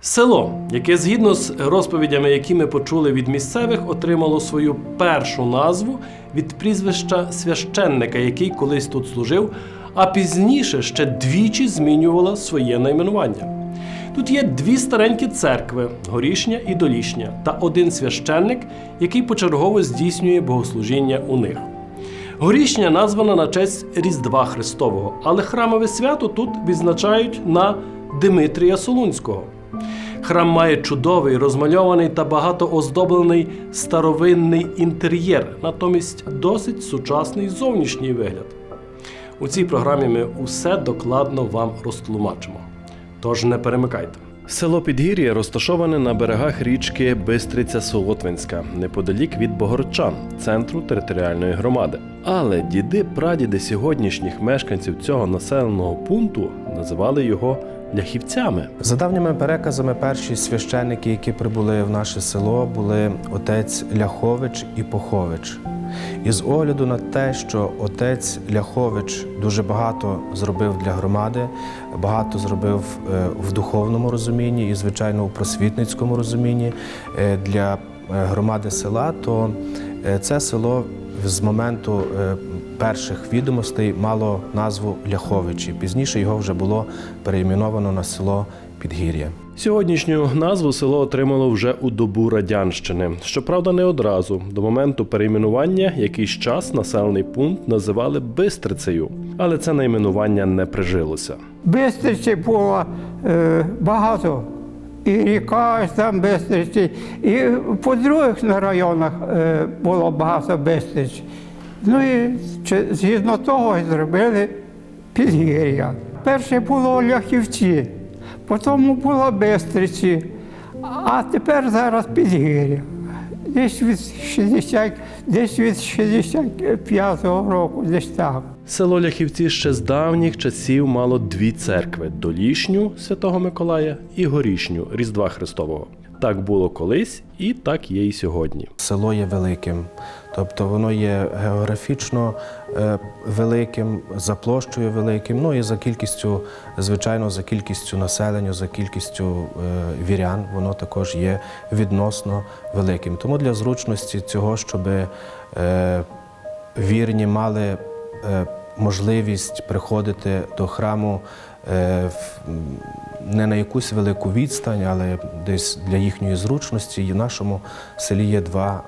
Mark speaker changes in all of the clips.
Speaker 1: Село, яке згідно з розповідями, які ми почули від місцевих, отримало свою першу назву від прізвища священника, який колись тут служив, а пізніше ще двічі змінювало своє найменування. Тут є дві старенькі церкви горішня і долішня, та один священник, який почергово здійснює богослужіння у них. Горішня названа на честь Різдва Христового, але храмове свято тут відзначають на Димитрія Солунського. Храм має чудовий, розмальований та багато оздоблений старовинний інтер'єр, натомість досить сучасний зовнішній вигляд. У цій програмі ми усе докладно вам розтлумачимо. Тож не перемикайте. Село Підгір'я розташоване на берегах річки Бистриця Солотвинська, неподалік від Богорчан, центру територіальної громади. Але діди прадіди сьогоднішніх мешканців цього населеного пункту називали його ляхівцями.
Speaker 2: За давніми переказами, перші священники, які прибули в наше село, були отець Ляхович і Похович. І з огляду на те, що отець Ляхович дуже багато зробив для громади, багато зробив е, в духовному розумінні і, звичайно, у просвітницькому розумінні е, для е, громади села, то це село з моменту перших відомостей мало назву Ляховичі. Пізніше його вже було переіменовано на село Підгір'я.
Speaker 1: Сьогоднішню назву село отримало вже у добу радянщини. Щоправда, не одразу. До моменту перейменування якийсь час населений пункт називали Бистрицею, але це найменування не прижилося.
Speaker 3: Бистриці було е, багато. І ріка там Бистриці, і по других на районах е, було багато Бистриць. Ну і чи- згідно того і зробили підгір'я. Перше було Ляхівці, потім було Бистриці, а тепер зараз підгір'я. Десь від 60, десь від 65-го року, десь так.
Speaker 1: Село Ляхівці ще з давніх часів мало дві церкви: долішню Святого Миколая і горішню Різдва Христового. Так було колись, і так є і сьогодні.
Speaker 2: Село є великим, тобто воно є географічно е, великим, за площею великим, ну і за кількістю, звичайно, за кількістю населення, за кількістю е, вірян, воно також є відносно великим. Тому для зручності цього, щоб е, вірні мали можливість приходити до храму не на якусь велику відстань, але десь для їхньої зручності. І в нашому селі є два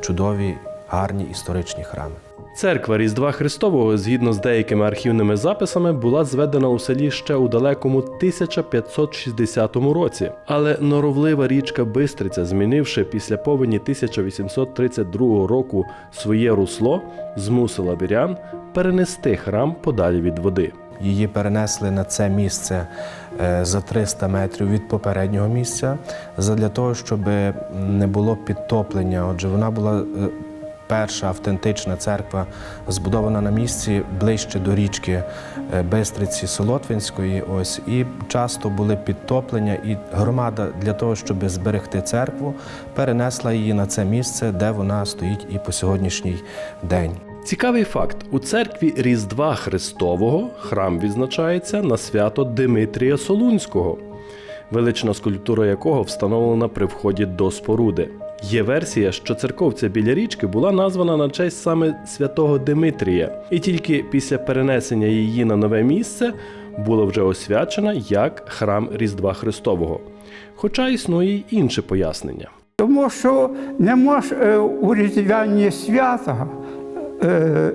Speaker 2: чудові, гарні історичні храми.
Speaker 1: Церква Різдва Христового, згідно з деякими архівними записами, була зведена у селі ще у далекому 1560 році. Але норовлива річка Бистриця, змінивши після повені 1832 року своє русло, змусила вірян перенести храм подалі від води.
Speaker 2: Її перенесли на це місце е, за 300 метрів від попереднього місця, задля того, щоб не було підтоплення. Отже, вона була е, перша автентична церква, збудована на місці ближче до річки е, Бистриці Солотвинської. Ось і часто були підтоплення, і громада для того, щоб зберегти церкву, перенесла її на це місце, де вона стоїть і по сьогоднішній день.
Speaker 1: Цікавий факт: у церкві Різдва Христового храм відзначається на свято Димитрія Солунського, велична скульптура якого встановлена при вході до споруди. Є версія, що церковця біля річки була названа на честь саме святого Димитрія, і тільки після перенесення її на нове місце була вже освячена як храм Різдва Христового. Хоча існує й інше пояснення.
Speaker 3: Тому що не може у різдвяні свята, е,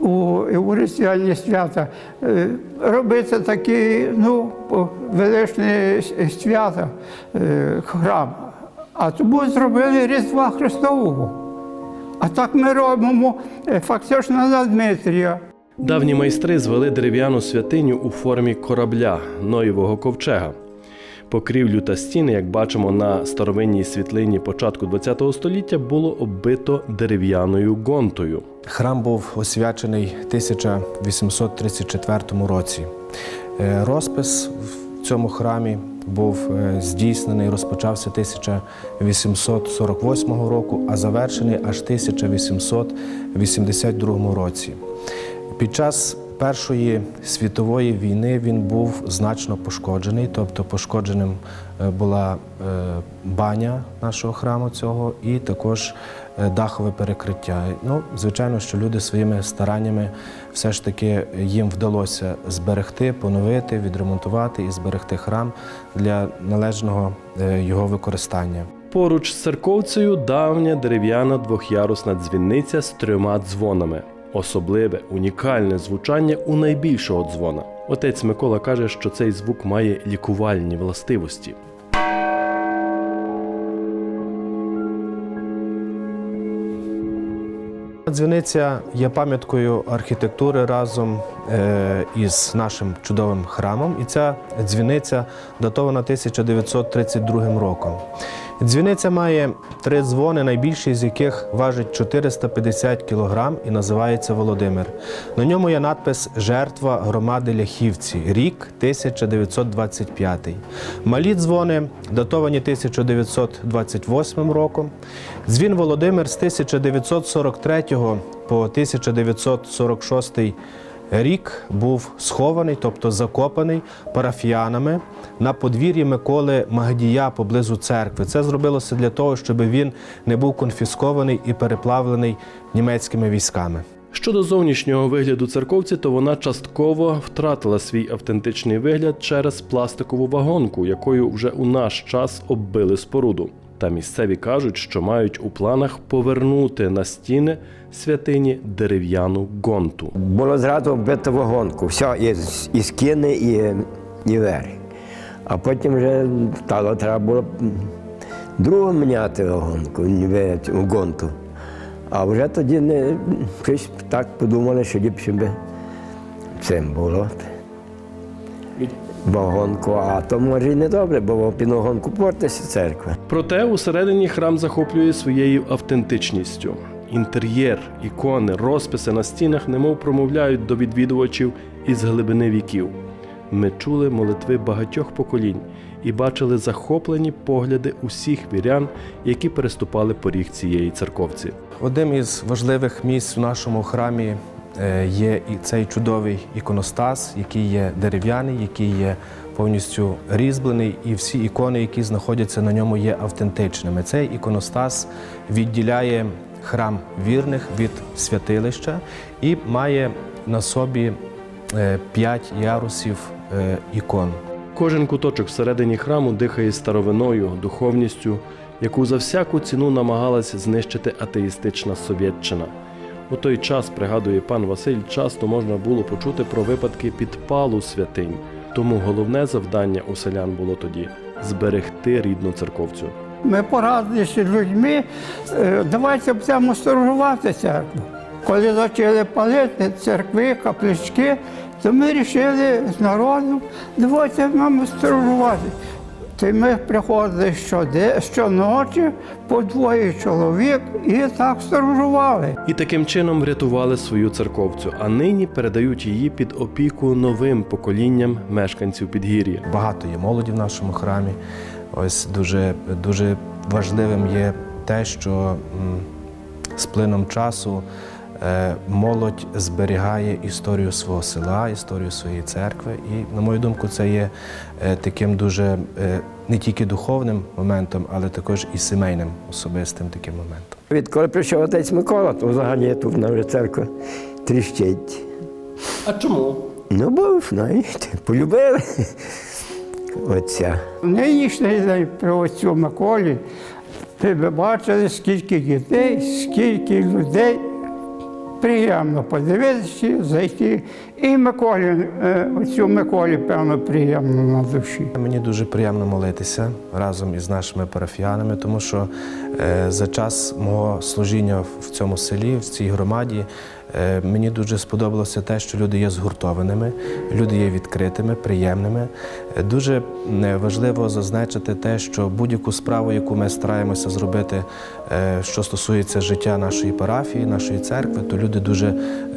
Speaker 3: у, різдвяні свята е, робити такі ну, величні свята, е, храм. А тому зробили Різдва Христового. А так ми робимо е, фактично на Дмитрія.
Speaker 1: Давні майстри звели дерев'яну святиню у формі корабля Ноєвого ковчега. Покрівлю та стіни, як бачимо на старовинній світлині початку ХХ століття, було оббито дерев'яною гонтою.
Speaker 2: Храм був освячений 1834 році. Е, Розпис в цьому храмі був е, здійснений, розпочався 1848 року, а завершений аж 1882 році. Під час Першої світової війни він був значно пошкоджений, тобто пошкодженим е, була е, баня нашого храму цього і також е, дахове перекриття. Ну, звичайно, що люди своїми стараннями все ж таки їм вдалося зберегти, поновити, відремонтувати і зберегти храм для належного його використання.
Speaker 1: Поруч з церковцею давня дерев'яна двохярусна дзвіниця з трьома дзвонами. Особливе унікальне звучання у найбільшого дзвона. Отець Микола каже, що цей звук має лікувальні властивості.
Speaker 2: Дзвіниця є пам'яткою архітектури разом е, із нашим чудовим храмом. І ця дзвіниця датована 1932 роком. Дзвіниця має три дзвони, найбільший з яких важить 450 кг і називається Володимир. На ньому є надпис Жертва громади Ляхівці, рік 1925. Малі дзвони датовані 1928 роком. Дзвін Володимир з 1943 по 1946 рік був схований, тобто закопаний парафіянами на подвір'ї Миколи Магдія поблизу церкви. Це зробилося для того, щоб він не був конфіскований і переплавлений німецькими військами.
Speaker 1: Щодо зовнішнього вигляду церковці, то вона частково втратила свій автентичний вигляд через пластикову вагонку, якою вже у наш час оббили споруду. Та місцеві кажуть, що мають у планах повернути на стіни святині дерев'яну гонту.
Speaker 4: Було зразу вбито вагонку, все, і, і скини, і, і верх. А потім вже стало, треба було другу міняти вагонку, гонту. А вже тоді не, щось так подумали, що ліпше би цим було. Вагонку, а то може і не добре, бо під вагонку портиться церква.
Speaker 1: Проте усередині храм захоплює своєю автентичністю. Інтер'єр, ікони, розписи на стінах немов промовляють до відвідувачів із глибини віків. Ми чули молитви багатьох поколінь і бачили захоплені погляди усіх вірян, які переступали поріг цієї церковці.
Speaker 2: Одним із важливих місць в нашому храмі є і цей чудовий іконостас, який є дерев'яний, який є повністю різьблений, і всі ікони, які знаходяться на ньому, є автентичними. Цей іконостас відділяє храм вірних від святилища і має на собі е, п'ять ярусів е, ікон.
Speaker 1: Кожен куточок всередині храму дихає старовиною, духовністю, яку за всяку ціну намагалась знищити атеїстична Совєтчина. У той час, пригадує пан Василь, часто можна було почути про випадки підпалу святинь. Тому головне завдання у селян було тоді зберегти рідну церковцю.
Speaker 3: Ми порадилися з людьми, е, давайте будемо сторожувати церкву. Коли почали палити церкви, каплички, то ми вирішили з народом, давайте нам сторожувати. То ми приходили щоде- щоночі по двоє чоловік і так сторожували.
Speaker 1: І таким чином врятували свою церковцю, а нині передають її під опіку новим поколінням мешканців підгір'я.
Speaker 2: Багато є молоді в нашому храмі. Ось дуже, дуже важливим є те, що м, з плином часу молодь зберігає історію свого села, історію своєї церкви. І, на мою думку, це є е, таким дуже е, не тільки духовним моментом, але також і сімейним особистим таким моментом.
Speaker 4: Відколи прийшов отець Микола, то взагалі тут на вже церква тріщить.
Speaker 1: А чому?
Speaker 4: Ну, бо, знаєте, полюбили отця.
Speaker 3: Нинішній день при отцю Миколі ви бачили, скільки дітей, скільки людей. Приємно подивитися, зайти. І Миколі, е, Миколі, певно, приємно на душі.
Speaker 2: Мені дуже приємно молитися разом із нашими парафіянами, тому що за час мого служіння в цьому селі, в цій громаді, е, мені дуже сподобалося те, що люди є згуртованими, люди є відкритими, приємними. Е, Дуже е, важливо зазначити те, що будь-яку справу, яку ми стараємося зробити, е, що стосується життя нашої парафії, нашої церкви, то люди дуже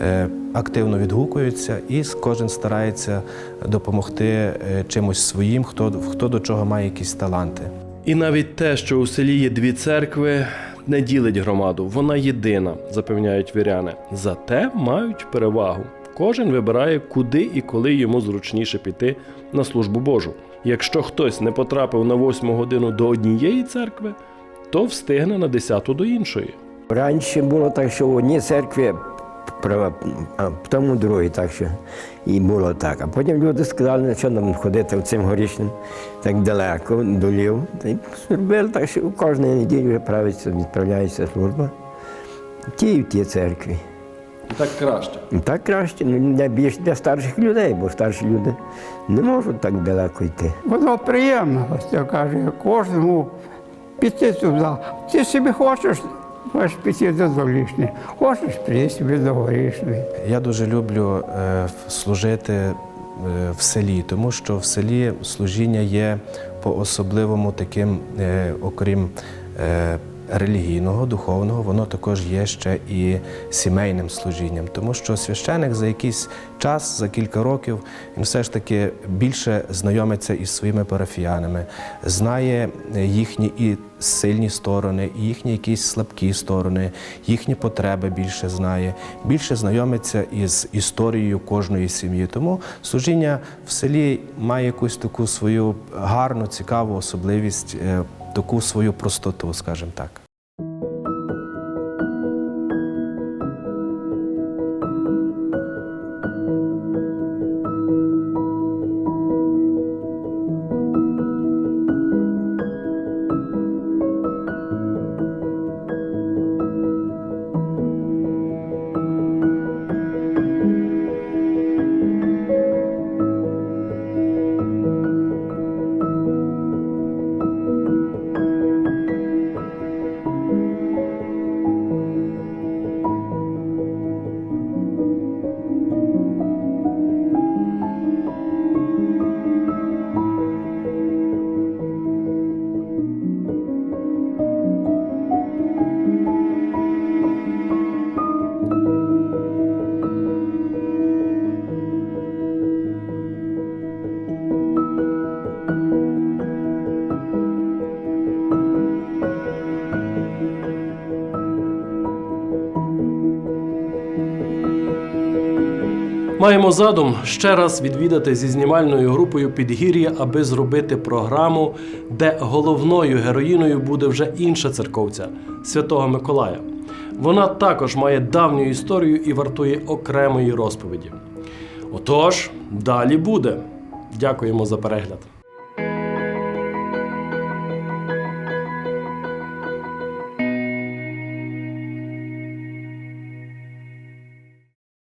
Speaker 2: е, активно відгукуються і кожен старається допомогти е, чимось своїм, хто, хто до чого має якісь таланти.
Speaker 1: І навіть те, що у селі є дві церкви, не ділить громаду. Вона єдина, запевняють віряни. Зате мають перевагу. кожен вибирає, куди і коли йому зручніше піти на службу Божу. Якщо хтось не потрапив на восьму годину до однієї церкви, то встигне на десяту до іншої.
Speaker 4: Раніше було так, що в одній церкві, права- а потім у другій, так що і було так. А потім люди сказали, що нам ходити цим горішнім так далеко, до Львів. Та й зробили так, що кожної неділі вже правиться, відправляється служба. в Ті і в тій церкві.
Speaker 1: І так краще.
Speaker 4: І Так краще, ну для більш для старших людей, бо старші люди не можуть так далеко йти.
Speaker 3: Воно приємно, ось це каже, кожному піти туди. Ти собі хочеш, можеш піти до Долішні, хочеш собі до
Speaker 2: Я дуже люблю е, служити е, в селі, тому що в селі служіння є по-особливому таким, е, окрім релігійного, духовного, воно також є ще і сімейним служінням, тому що священик за якийсь час, за кілька років, він все ж таки більше знайомиться із своїми парафіянами, знає їхні і сильні сторони, і їхні якісь слабкі сторони, їхні потреби більше знає, більше знайомиться із історією кожної сім'ї. Тому служіння в селі має якусь таку свою гарну, цікаву особливість, е, таку свою простоту, скажімо так.
Speaker 1: Маємо задум ще раз відвідати зі знімальною групою Підгір'я, аби зробити програму, де головною героїною буде вже інша церковця Святого Миколая. Вона також має давню історію і вартує окремої розповіді. Отож, далі буде. Дякуємо за перегляд.